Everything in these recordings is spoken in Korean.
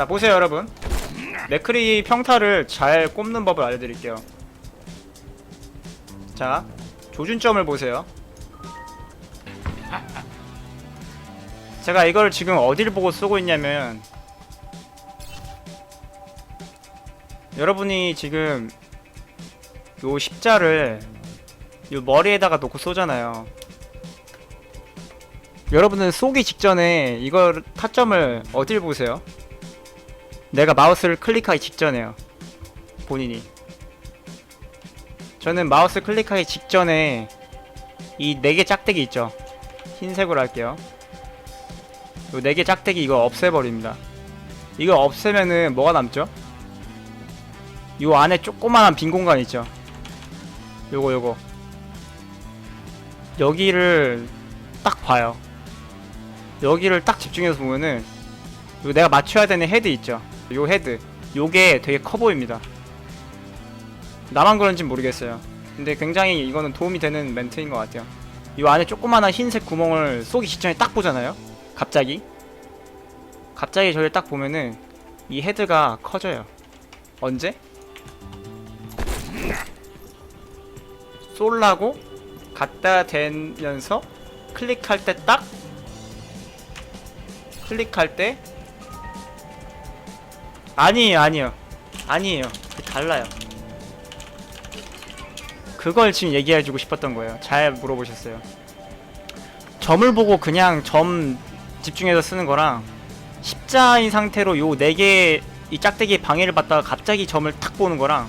자 보세요 여러분. 맥크리 평타를 잘 꼽는 법을 알려드릴게요. 자 조준점을 보세요. 제가 이걸 지금 어디를 보고 쓰고 있냐면 여러분이 지금 요 십자를 요 머리에다가 놓고 쏘잖아요. 여러분은 쏘기 직전에 이걸 타점을 어딜 보세요? 내가 마우스를 클릭하기 직전에요. 본인이. 저는 마우스 클릭하기 직전에 이 네 개 짝대기 있죠. 흰색으로 할게요. 요네개 짝대기 이거 없애버립니다. 이거 없애면은 뭐가 남죠? 요 안에 조그만한 빈 공간 있죠. 요거 요거. 여기를 딱 봐요. 여기를 딱 집중해서 보면은 요 내가 맞춰야 되는 헤드 있죠 요 헤드 요게 되게 커 보입니다. 나만 그런진 모르겠어요. 근데 굉장히 이거는 도움이 되는 멘트인 것 같아요. 요 안에 조그마한 흰색 구멍을 쏘기 직전에 딱 보잖아요? 갑자기? 갑자기 저를 딱 보면은 이 헤드가 커져요. 언제? 쏠라고 갖다 대면서 클릭할 때 딱 클릭할 때 아니에요 아니에요 아니에요 달라요 그걸 지금 얘기해주고 싶었던 거예요 잘 물어보셨어요 점을 보고 그냥 점 집중해서 쓰는 거랑 십자인 상태로 요 네 개 이 짝대기에 방해를 받다가 갑자기 점을 탁 보는 거랑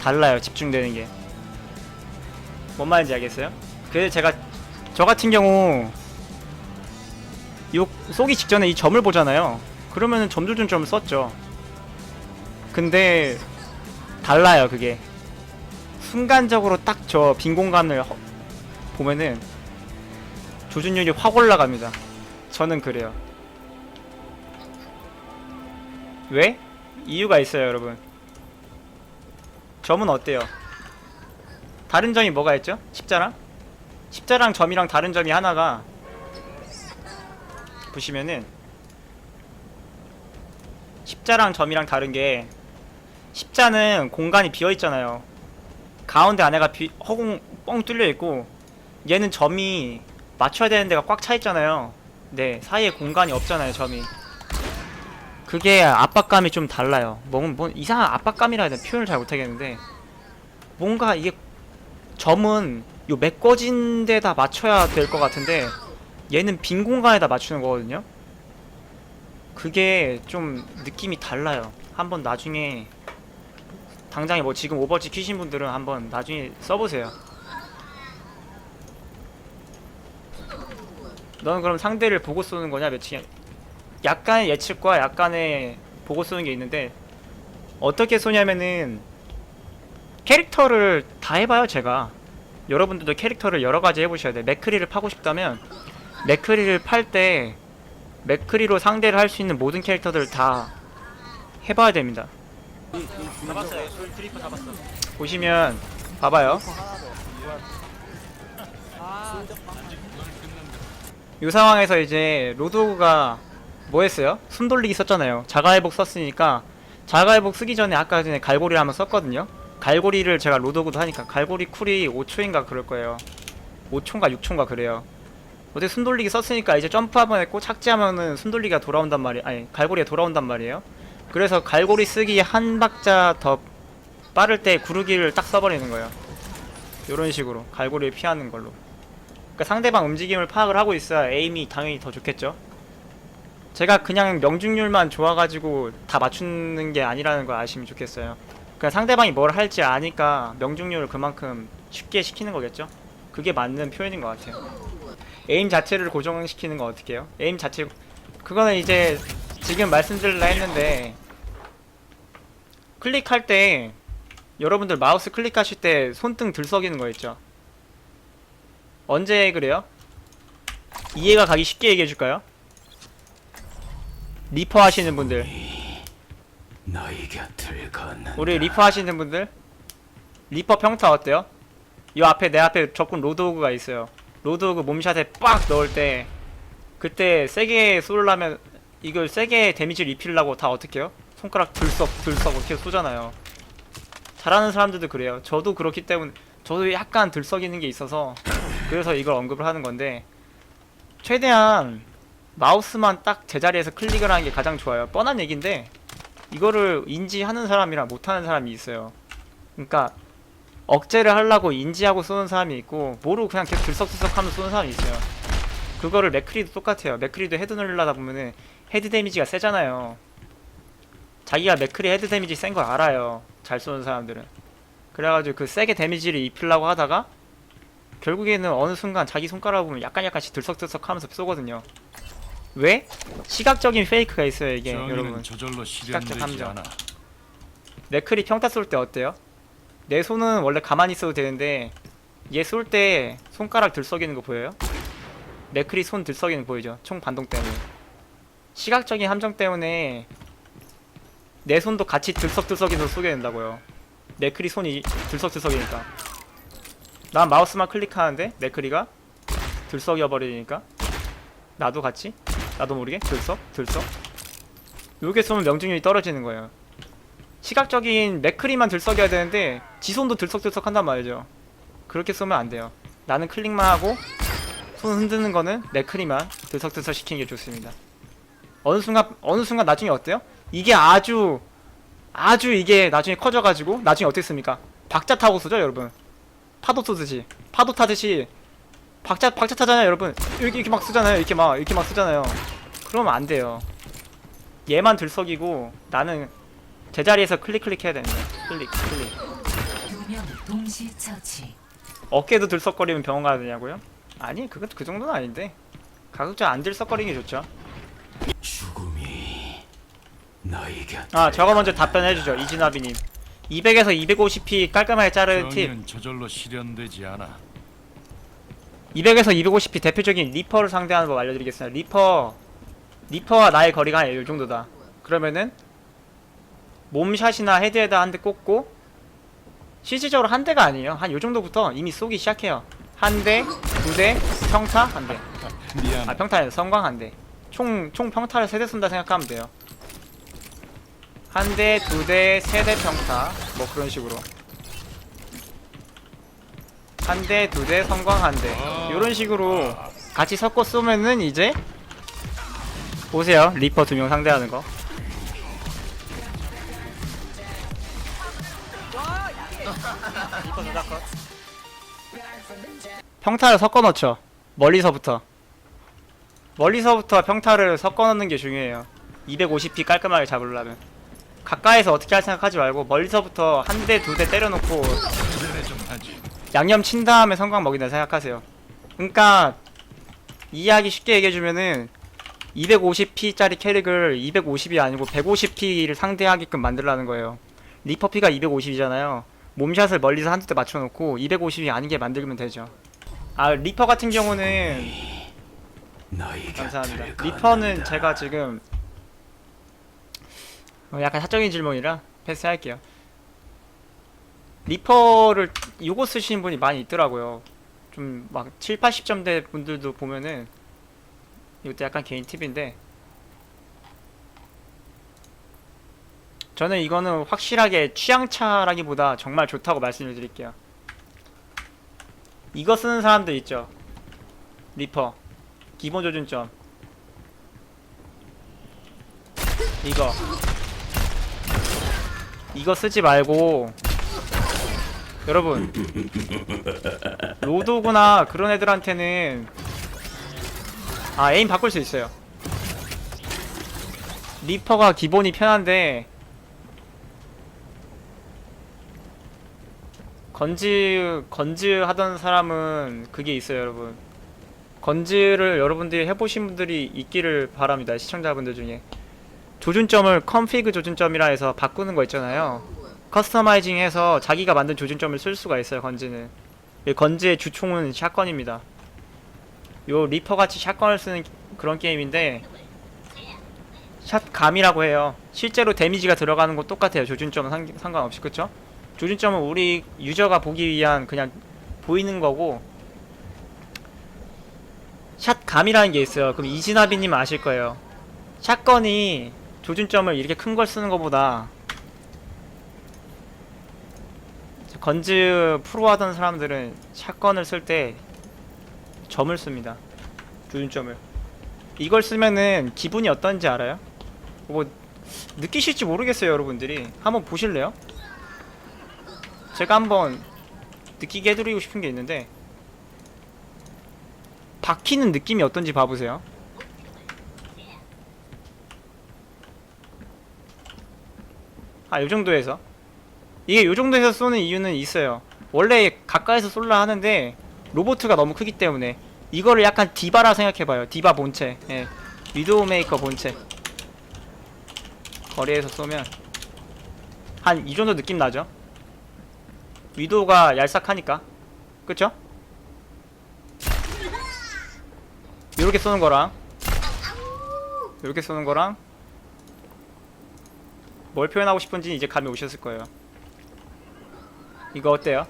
달라요 집중되는 게 뭔 말인지 알겠어요? 그래서 제가 저 같은 경우 요 쏘기 직전에 이 점을 보잖아요. 그러면은 점조준점을 썼죠. 근데 달라요 그게. 순간적으로 딱 저 빈 공간을 허- 보면은 조준율이 확 올라갑니다. 저는 그래요. 왜? 이유가 있어요, 여러분. 점은 어때요? 다른 점이 뭐가 있죠? 십자랑? 십자랑 점이랑 다른 점이 하나가 보시면은 십자랑 점이랑 다른 게 십자는 공간이 비어 있잖아요. 가운데 안에가 비, 허공 뻥 뚫려 있고 얘는 점이 맞춰야 되는 데가 꽉 차 있잖아요. 네, 사이에 공간이 없잖아요, 점이. 그게 압박감이 좀 달라요. 뭐, 뭐 이상한 압박감이라 해야 되나 표현을 잘 못하겠는데 뭔가 이게 점은 요 메꿔진 데다 맞춰야 될 것 같은데 얘는 빈 공간에다 맞추는 거거든요. 그게 좀 느낌이 달라요. 한번 나중에 당장에 뭐 지금 오버워치 키신 분들은 한번 나중에 써보세요. 너는 그럼 상대를 보고 쏘는 거냐 매칭? 약간의 예측과 약간의 보고 쏘는 게 있는데 어떻게 쏘냐면은 캐릭터를 다 해봐요 제가 여러분들도 캐릭터를 여러 가지 해보셔야 돼. 맥크리를 파고 싶다면 맥크리를 팔 때 맥크리로 상대를 할 수 있는 모든 캐릭터들을 다 해봐야 됩니다. 잡았어요. 트리퍼 잡았어. 보시면 봐봐요. 이 상황에서 이제 로드오그가 뭐 했어요? 숨 돌리기 썼잖아요. 자가회복 썼으니까 자가회복 쓰기 전에 아까 전에 갈고리를 한번 썼거든요. 갈고리를 제가 로드오그도 하니까 갈고리 쿨이 5초인가 그럴 거예요. 5초인가 6초인가 그래요. 어제 숨 돌리기 썼으니까 이제 점프 한번 했고 착지하면은 숨 돌리기가 돌아온단 말이 아니 갈고리가 돌아온단 말이에요. 그래서 갈고리 쓰기 한 박자 더 빠를 때 구르기를 딱 써버리는 거예요. 이런 식으로 갈고리를 피하는 걸로. 그러니까 상대방 움직임을 파악을 하고 있어야 에임이 당연히 더 좋겠죠. 제가 그냥 명중률만 좋아가지고 다 맞추는 게 아니라는 걸 아시면 좋겠어요. 그냥 상대방이 뭘 할지 아니까 명중률을 그만큼 쉽게 시키는 거겠죠. 그게 맞는 표현인 것 같아요. 에임 자체를 고정시키는 건 어떻게 해요? 에임 자체 그거는 이제 지금 말씀드리려 했는데 클릭할 때 여러분들 마우스 클릭하실 때 손등 들썩이는 거 있죠? 언제 그래요? 이해가 가기 쉽게 얘기해 줄까요? 리퍼 하시는 분들 우리 리퍼 하시는 분들 리퍼 평타 어때요? 이 앞에 내 앞에 적군 로드오그가 있어요 로드오그 몸샷에 빡 넣을 때 그때 세게 쏠라면 이걸 세게 데미지를 입히려고 다 어떻게 해요? 손가락 들썩 들썩 이렇게 쏘잖아요. 잘하는 사람들도 그래요. 저도 그렇기 때문에 저도 약간 들썩이는 게 있어서 그래서 이걸 언급을 하는 건데 최대한 마우스만 딱 제자리에서 클릭을 하는 게 가장 좋아요. 뻔한 얘기인데 이거를 인지하는 사람이랑 못하는 사람이 있어요. 그러니까 억제를 하려고 인지하고 쏘는 사람이 있고 모르고 그냥 계속 들썩들썩 하면서 쏘는 사람이 있어요. 그거를 맥크리도 똑같아요. 맥크리도 헤드 누르려다 보면은 헤드 데미지가 세잖아요. 자기가 맥크리 헤드 데미지 센 걸 알아요. 잘 쏘는 사람들은. 그래가지고 그 세게 데미지를 입히려고 하다가 결국에는 어느 순간 자기 손가락 보면 약간 약간씩 들썩들썩 하면서 쏘거든요. 왜? 시각적인 페이크가 있어요 이게 여러분. 저절로 실현되지 함정. 맥클이 평타 쏠 때 어때요? 내 손은 원래 가만히 있어도 되는데 얘 쏠 때 손가락 들썩이는 거 보여요? 맥클이 손 들썩이는 거 보이죠? 총 반동 때문에 시각적인 함정 때문에 내 손도 같이 들썩들썩이면서 쏘게 된다고요. 맥클이 손이 들썩들썩이니까. 난 마우스만 클릭하는데 맥클이가 들썩여 버리니까. 나도 같이? 나도 모르게? 들썩? 들썩? 요게 쏘면 명중률이 떨어지는 거예요. 시각적인 맥크리만 들썩여야 되는데 지손도 들썩들썩 한단 말이죠. 그렇게 쏘면 안 돼요. 나는 클릭만 하고 손 흔드는 거는 맥크리만 들썩들썩 시키는 게 좋습니다. 어느 순간 어느 순간 나중에 어때요? 이게 아주 아주 이게 나중에 커져가지고 나중에 어떻게 씁니까? 박자 타고 쏘죠 여러분 파도 쏘듯이 파도 타듯이 박자 박자 타잖아요 여러분 이렇게 이렇게 막 쓰잖아요 이렇게 막 이렇게 막 쓰잖아요 그러면 안 돼요 얘만 들썩이고 나는 제자리에서 클릭 클릭 해야 되는 거야. 클릭 클릭. 두명 동시 처치. 어깨도 들썩거리면 병원 가야 되냐고요? 아니 그건 그 정도는 아닌데. 가급적 안 들썩거리는 게 좋죠. 죽음이 너희 곁에 아 저거 먼저 답변해주죠 이진아비님. 200에서 250p 깔끔하게 자르는 팁. 정의는 저절로 실현되지 않아. 200에서 250p 대표적인 리퍼를 상대하는 법 알려드리겠습니다. 리퍼 리퍼와 나의 거리가 한 이 정도다. 그러면은 몸샷이나 헤드에다 한 대 꽂고 실질적으로 한 대가 아니에요. 한요 정도부터 이미 쏘기 시작해요. 한 대, 두 대, 평타 한 대. 미안. 아 평타에 성광 한 대. 총총 평타를 세 대 쏜다 생각하면 돼요. 한 대, 두 대, 세 대 평타 뭐 그런 식으로. 한 대, 두 대, 성광 한 대. 이런 식으로 같이 섞어 쏘면은 이제 보세요. 리퍼 두 명 상대하는 거. 평타를 섞어 넣죠. 멀리서부터. 멀리서부터 평타를 섞어 넣는 게 중요해요. 250p 깔끔하게 잡으려면. 가까이서 어떻게 할 생각하지 말고 멀리서부터 한 대 두 대 때려놓고. 양념 친 다음에 성광 먹인다 생각하세요. 그러니까 이해하기 쉽게 얘기해주면은 250p짜리 캐릭을 250이 아니고 150p를 상대하게끔 만들라는 거예요. 리퍼 피가 250이잖아요. 몸샷을 멀리서 한두 대 맞춰놓고 250이 아니게 만들면 되죠. 아 리퍼 같은 경우는 감사합니다. 리퍼는. 제가 지금 어, 약간 사적인 질문이라 패스할게요. 리퍼를 요거 쓰시는 분이 많이 있더라고요. 좀 막 7, 80점대 분들도 보면은 이것도 약간 개인 팁인데 저는 이거는 확실하게 취향차라기보다 정말 좋다고 말씀을 드릴게요. 이거 쓰는 사람들 있죠. 리퍼. 기본 조준점 이거 이거 쓰지 말고. 여러분. 로드구나 그런 애들한테는 아 에임 바꿀 수 있어요. 리퍼가 기본이 편한데 건즈 건즈 하던 사람은 그게 있어요 여러분. 건즈를 여러분들이 해보신 분들이 있기를 바랍니다 시청자분들 중에 조준점을 컴피그 조준점이라 해서 바꾸는 거 있잖아요 커스터마이징 해서 자기가 만든 조준점을 쓸 수가 있어요 건즈는 이 건즈의 주총은 샷건입니다 요 리퍼 같이 샷건을 쓰는 그런 게임인데 샷감이라고 해요 실제로 데미지가 들어가는 거 똑같아요 조준점은 상, 상관없이 그쵸? 조준점은 우리 유저가 보기 위한 그냥 보이는 거고 샷감이라는 게 있어요. 그럼 이진아비님 아실 거예요. 샷건이 조준점을 이렇게 큰 걸 쓰는 것보다 건즈 프로 하던 사람들은 샷건을 쓸 때 점을 씁니다. 조준점을. 이걸 쓰면은 기분이 어떤지 알아요? 뭐 느끼실지 모르겠어요, 여러분들이. 한번 보실래요? 제가 한번 느끼게 해드리고 싶은 게 있는데 박히는 느낌이 어떤지 봐보세요. 아, 요 정도에서. 이게 요 정도에서 쏘는 이유는 있어요. 원래 가까이서 쏠라 하는데 로보트가 너무 크기 때문에 이거를 약간 디바라 생각해봐요. 디바 본체. 예. 위도우 메이커 본체. 거리에서 쏘면 한 이 정도 느낌 나죠? 위도우가 얄싹하니까. 그쵸? 요렇게 쏘는 거랑 요렇게 쏘는 거랑 뭘 표현하고 싶은지 이제 감이 오셨을 거예요. 이거 어때요?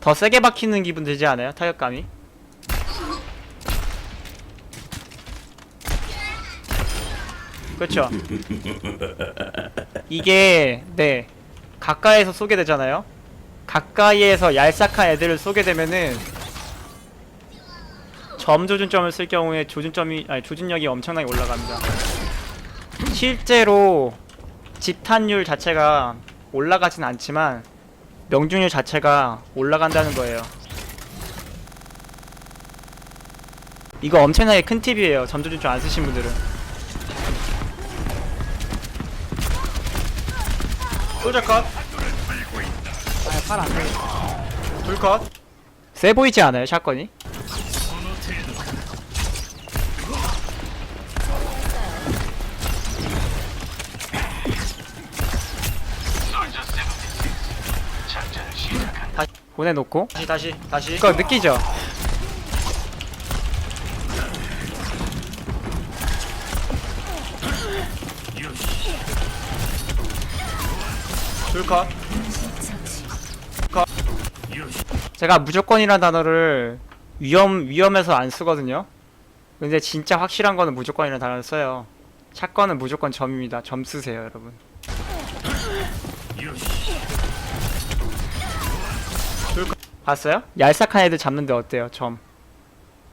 더 세게 박히는 기분 들지 않아요? 타격감이? 그렇죠. 이게 네 가까이에서 쏘게 되잖아요. 가까이에서 얄싹한 애들을 쏘게 되면은 점 조준점을 쓸 경우에 조준점이 아니 조준력이 엄청나게 올라갑니다. 실제로 집탄율 자체가 올라가진 않지만 명중률 자체가 올라간다는 거예요. 이거 엄청나게 큰 팁이에요. 점조준점 안 쓰신 분들은. 솔저 컷. 둘 컷. 세 보이지 않아요, 샷건이? 보내놓고. 다시 다시 다시. 그거 느끼죠? 둘컷. 컷. 제가 무조건이라는 단어를 위험 위험해서 안 쓰거든요. 근데 진짜 확실한 거는 무조건이라는 단어를 써요. 사건은 무조건 점입니다. 점 쓰세요 여러분 봤어요? 얄싹한 애들 잡는데 어때요? 점.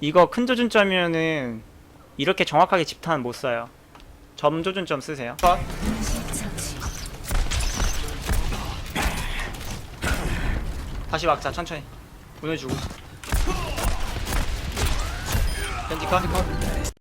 이거 큰 조준점이면은 이렇게 정확하게 집탄 못 써요. 점 조준점 쓰세요. 컷. 처치. 다시 막자 천천히. 보내주고. 밴디 컷.